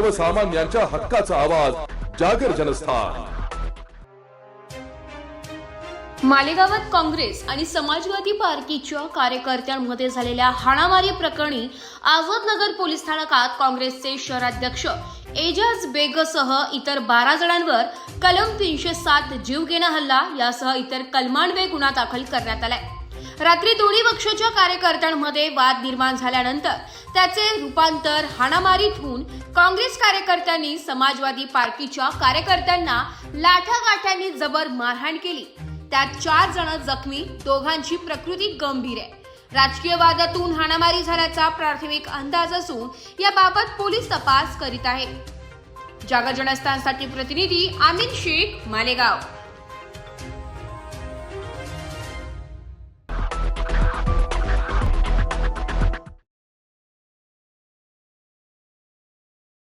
सर्वसामान्यांच्या हक्काचा आवाज जागर जनस्थान. मालेगावात काँग्रेस आणि समाजवादी पार्टीच्या कार्यकर्त्यांमध्ये झालेल्या हाणामारी प्रकरणी आझादनगर पोलीस स्थानकात काँग्रेसचे शहराध्यक्ष एजाज बेगसह इतर बारा जणांवर कलम तीनशे सात जीवघेणा हल्ला यासह इतर कलमांन्वये गुन्हा दाखल करण्यात आलाय. रात्री दोन्ही पक्षाच्या कार्यकर्त्यांमध्ये वाद निर्माण झाल्यानंतर त्याचे रूपांतर हाणामारीत होऊन काँग्रेस कार्यकर्त्यांनी समाजवादी पार्टीच्या कार्यकर्त्यांना लाठागाठ्यांनी जबर मारहाण केली. त्यात चार जण जखमी दोघांची प्रकृती गंभीर आहे. राजकीय वादातून हाणामारी झाल्याचा प्राथमिक अंदाज असून याबाबत पोलीस तपास करीत आहे जागर जनस्थानसाठी प्रतिनिधी आमिन शेख मालेगाव.